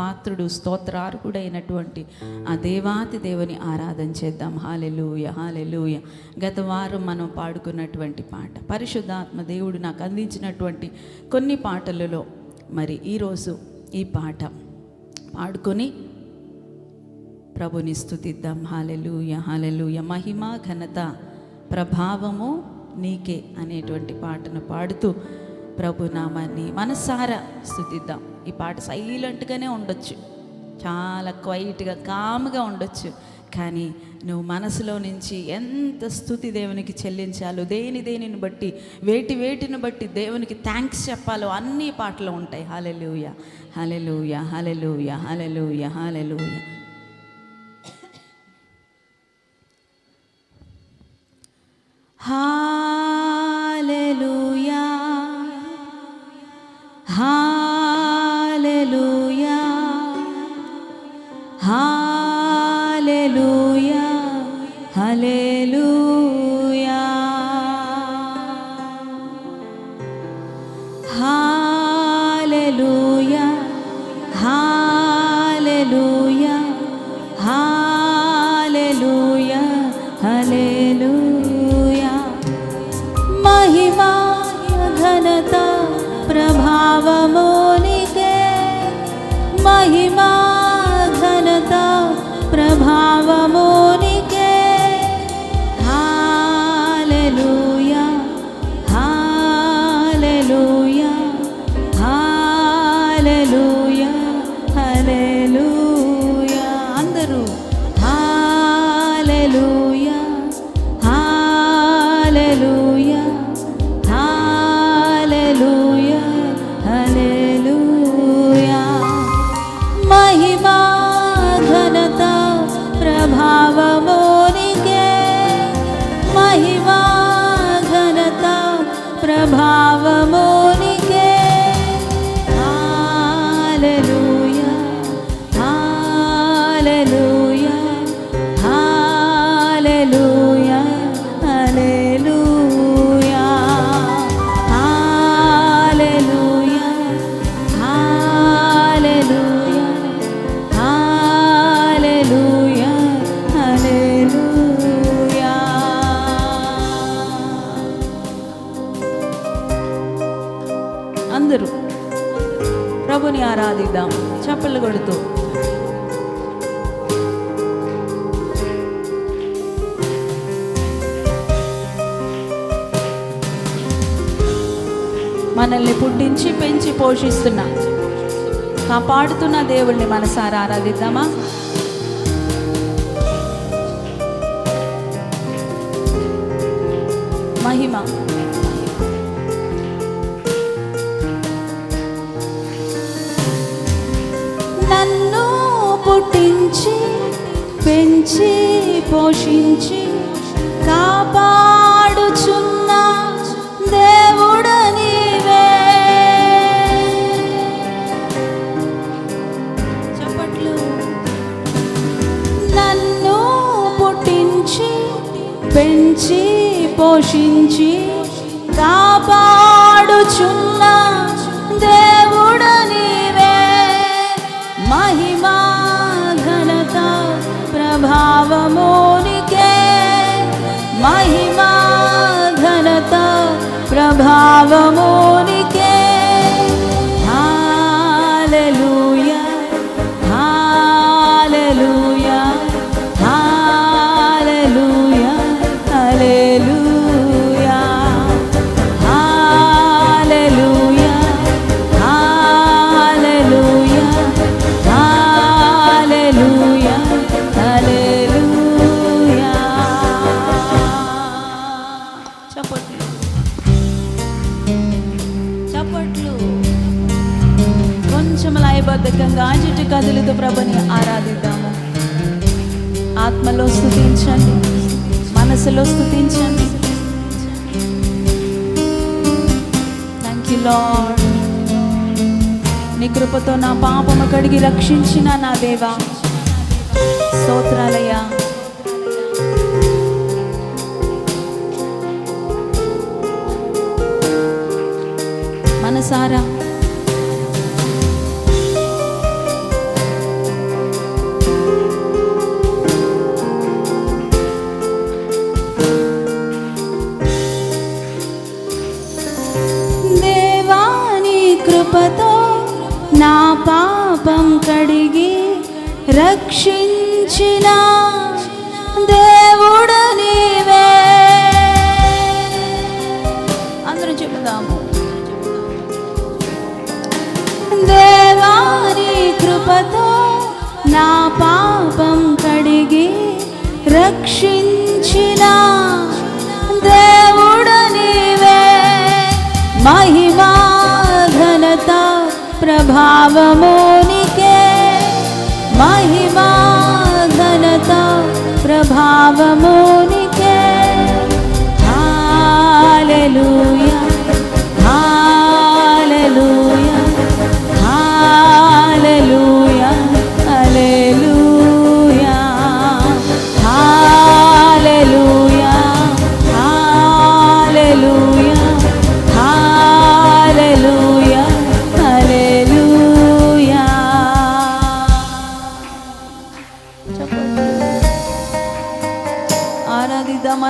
పాత్రుడు స్తోత్రార్హుడైనటువంటి ఆ దేవాతి దేవుని ఆరాధన చేద్దాం. Hallelujah hallelujah. గత వారం మనం పాడుకున్నటువంటి పాట. పరిశుద్ధాత్మ దేవుడు నాకు అందించినటువంటి కొన్ని పాటలలో మరి ఈరోజు ఈ పాట. పాడుకొని ప్రభుని స్థుతిద్దాం. Hallelujah hallelujah. మహిమ ఘనత ప్రభావము నీకే అనేటువంటి పాటను పాడుతూ ప్రభునామాన్ని మనసారా స్థుతిద్దాం. ఈ పాట సైలెంట్గానే ఉండొచ్చు. చాలా క్వైట్గా కామ్గా ఉండొచ్చు. కానీ నువ్వు మనసులో నుంచి ఎంత స్థుతి దేవునికి చెల్లించాలో దేని దేనిని బట్టి వేటి వేటిని బట్టి దేవునికి థ్యాంక్స్ చెప్పాలో అన్ని పాటలు ఉంటాయి. Hallelujah hallelujah hallelujah hallelujah hallelujah హా హలెలుయా హలెలుయా Java అందరూ ప్రభుని ఆరాధిద్దాం. చప్పలు కొడుతూ. మనల్ని పుట్టించి పెంచి పోషిస్తున్న కాపాడుతున్న దేవుణ్ణి మనసారా ఆరాధిద్దామా? మహిమ. పుట్టించి పెంచి పోషించి కాపాడుచున్న దేవుడ నీవే. చెప్పట్లు. నన్ను పుట్టించి పెంచి పోషించి ഭാവമോ లార్డ్ నీ కృపతో నా పాపము కడిగి రక్షించిన నా దేవా. స్తోత్రాలయ్యా. మనసారా నా పాపం కడిగి రక్షించిన దేవుడ నీవే. అందరూ చెబుతాము దేవారి కృపతో నా పాపం కడిగి రక్షించిన దేవుడ నీవే. మహి प्रभावमोनिके महिमा घनता प्रभावमो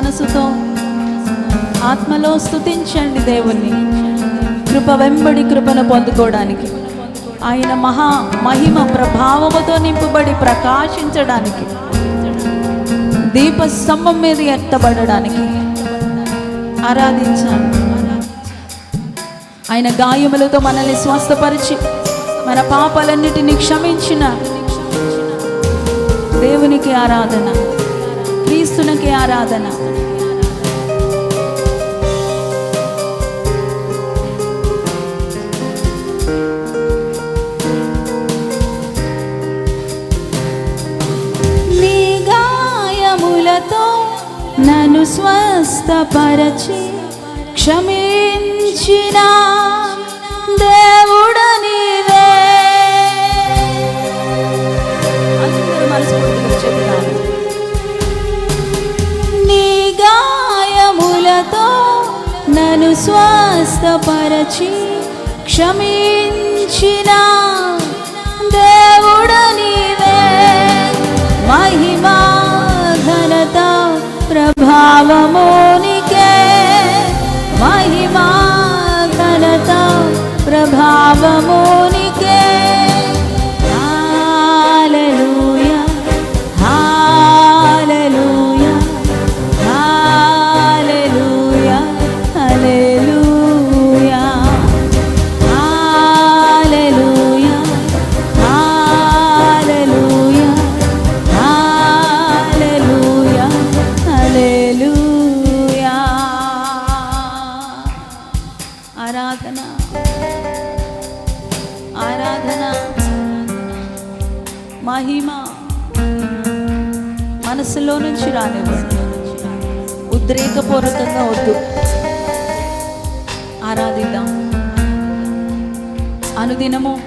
మనసుతో ఆత్మలో స్తుతించండి దేవుణ్ణి. కృప వెంబడి కృపను పొందుకోవడానికి. ఆయన మహా మహిమ ప్రభావముతో నింపబడి ప్రకాశించడానికి. దీప స్తంభం మీద ఎత్తబడడానికి. ఆరాధించాలి. ఆయన గాయములతో మనల్ని స్వస్థపరిచి మన పాపాలన్నిటిని క్షమించిన దేవునికి ఆరాధన. క్రీస్తునికి ఆరాధన. నీ నన్ను స్వస్థపరచి క్షమించిన దేవుడు నీవే. అందరూ మనస్ఫూర్తిగా చెప్తాను గాయములతో నన్ను స్వస్థపరచి క్షమించిన దేవుడనివే మహిమా ఘనత ప్రభావమునికే మహిమా ఘనత ప్రభావమునికే ఉద్రేకపూర్వకంగా వద్దు. ఆరాధిద్దాం. అనుదినము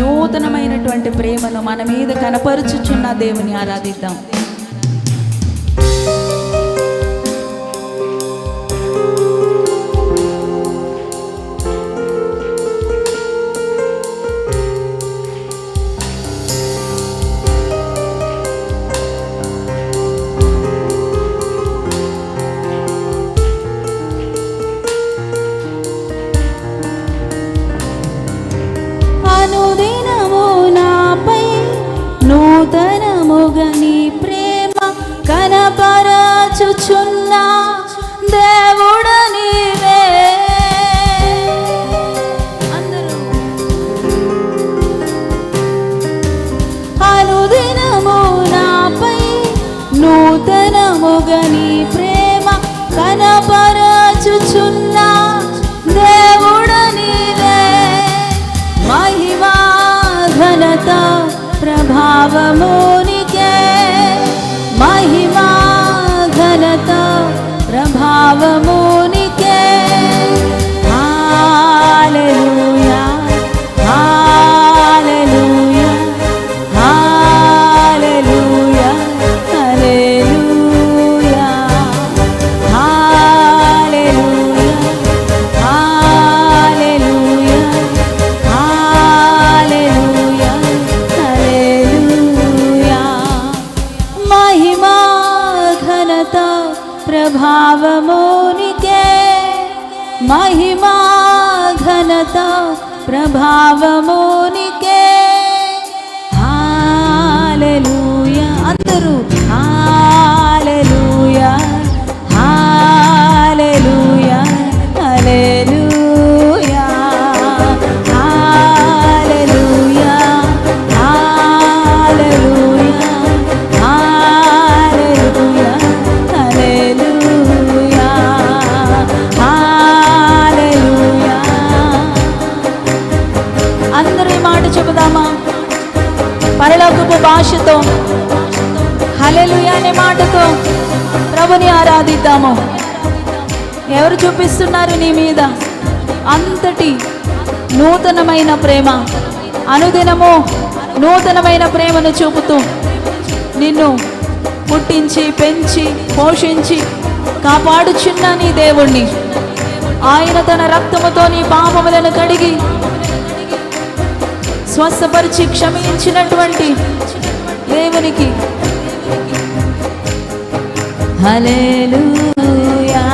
నూతనమైనటువంటి ప్రేమను మన మీద కనపరుచుచున్న దేవుని ఆరాధిద్దాం. amor. చూపిస్తున్నారు నీ మీద. అంతటి నూతనమైన ప్రేమ. అనుదినము నూతనమైన ప్రేమను చూపుతూ నిన్ను పుట్టించి పెంచి పోషించి కాపాడుచున్న నీ దేవుణ్ణి. ఆయన తన రక్తముతో నీ పాపములను కడిగి స్వస్థపరిచి క్షమించినటువంటి దేవునికి హలేలుయా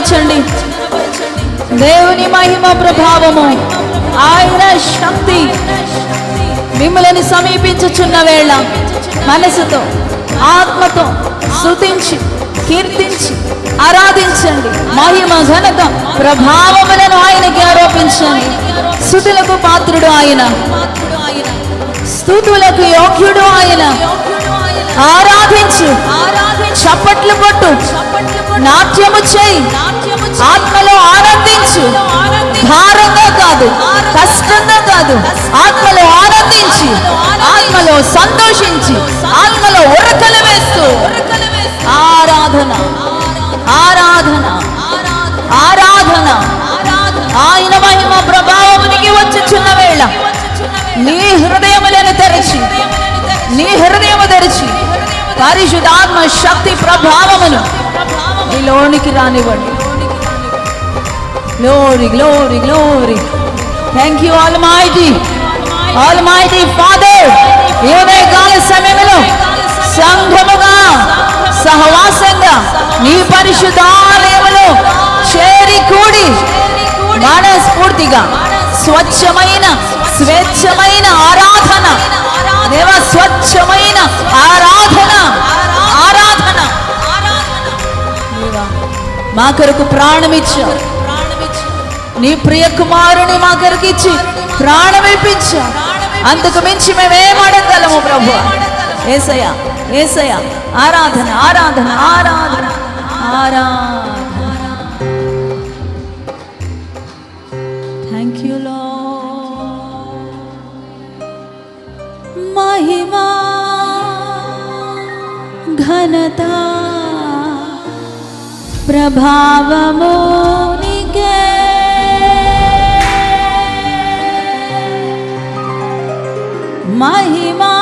చిన్నపరచండి దేవుని మహిమ ప్రభావము ఆయన శక్తి మిమ్మల్ని సమీపించుచున్న వేళ మనసుతో ఆత్మతో శృతించి కీర్తించి ఆరాధించండి. మహిమ ఘనత ప్రభావములను ఆయనకి ఆరోపించండి. స్థుతులకు పాత్రుడు ఆయన. స్థుతులకు యోగ్యుడు ఆయన. ఆరాధించు. చప్పట్లు కొట్టు. నాట్యము చేయి. ఆత్మలో ఆనందించు. భారంగా కాదు కష్టంగా కాదు. ఆత్మలో ఆనందించి ఆత్మలో సంతోషించి ఆత్మలో ఉరకలు వేస్తూ. ఆరాధన ఆరాధన ఆరాధన. ఆయన మహిమ ప్రభావమునికి వచ్చుచున్న వేళ నీ హృదయములను తెరచి నీ హృదయము తెరచి పరిశుధాత్మ శక్తి ప్రభావమును నీలోనికి రానివ్వండి. Glory glory glory thank you almighty almighty father ఏదే కాల సమయంలో సంఘముగా సహవాసంగా నీ పరిశుద్ధాలయములో చేరి కూడి మనస్ఫూర్తిగా స్వచ్ఛమైన స్వేచ్ఛమైన ఆరాధన దేవ స్వచ్ఛమైన ఆరాధన మా కొరకు ప్రాణమిచ్చా. నీ ప్రియ కుమారుని మా కొరకు ఇచ్చి ప్రాణం అంతకు మించి మేమేం అడగలము ప్రభు. ఏసయ ఏసయ ఆరాధన ఆరాధన ఆరాధన ఆరాధన. థ్యాంక్ యూ లో మహిమా ఘనతా. प्रभावमो महिमा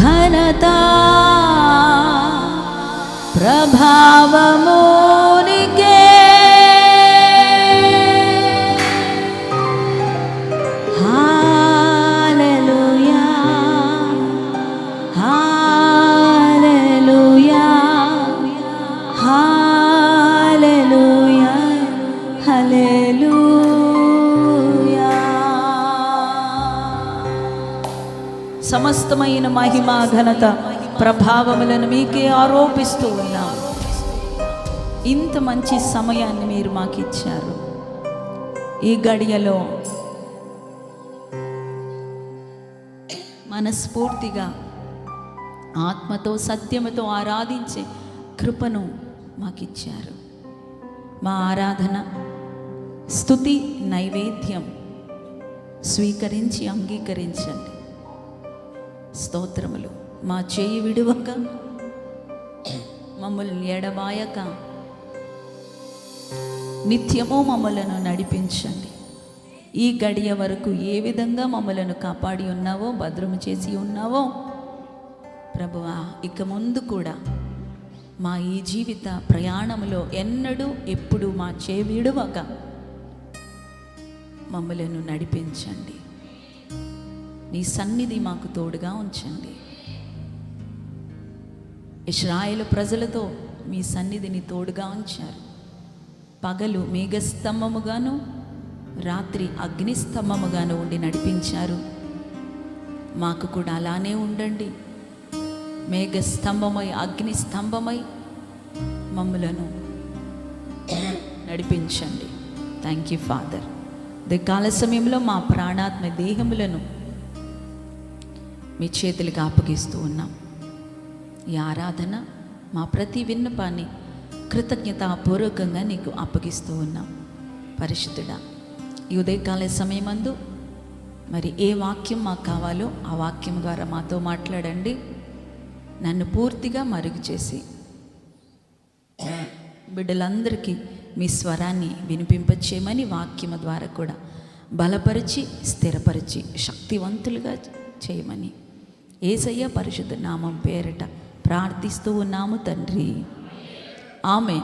घनता प्रभावमो మహిమ ఘనత ప్రభావములను మీకే ఆరోపిస్తూ ఉన్నాం. ఇంత మంచి సమయాన్ని మీరు మాకు ఇచ్చారు ఈ గడియలో మనస్ఫూర్తిగా ఆత్మతో సత్యముతో ఆరాధించే కృపను మాకిచ్చారు. మా ఆరాధన స్థుతి నైవేద్యం స్వీకరించి అంగీకరించండి. స్తోత్రములు. మా చేయి విడువక మమ్మల్ని ఎడబాయక నిత్యము మమ్మలను నడిపించండి. ఈ గడియ వరకు ఏ విధంగా మమ్మలను కాపాడి ఉన్నావో భద్రము చేసి ఉన్నావో ప్రభువా ఇక ముందు కూడా మా ఈ జీవిత ప్రయాణంలో ఎన్నడూ ఎప్పుడు మా చేవిడువక మమ్మలను నడిపించండి. నీ సన్నిధి మాకు తోడుగా ఉంచండి. ఇస్రాయేలు ప్రజలతో మీ సన్నిధిని తోడుగా ఉంచారు. పగలు మేఘస్తంభముగాను రాత్రి అగ్నిస్తంభముగాను ఉండి నడిపించారు. మాకు కూడా అలానే ఉండండి. మేఘ స్తంభమై అగ్ని స్తంభమై మమ్ములను నడిపించండి. థ్యాంక్ యూ ఫాదర్ కాల సమయంలో మా ప్రాణాత్మ దేహములను మీ చేతులకు అప్పగిస్తూ ఉన్నాం. ఈ ఆరాధన మా ప్రతి విన్నపాన్ని కృతజ్ఞతాపూర్వకంగా నీకు అప్పగిస్తూ ఉన్నాం. పరిశుద్ధుడా ఈ ఉదయకాల సమయమందు మరి ఏ వాక్యం మాకు కావాలో ఆ వాక్యం ద్వారా మాతో మాట్లాడండి. నన్ను పూర్తిగా మరుగు చేసి బిడ్డలందరికీ మీ స్వరాన్ని వినిపింపచేయమని వాక్యము ద్వారా కూడా బలపరిచి స్థిరపరిచి శక్తివంతులుగా చేయమని ఏసయ్య పరిశుద్ధ నామం పేరట ప్రార్థిస్తూ ఉన్నాము తండ్రి. ఆమె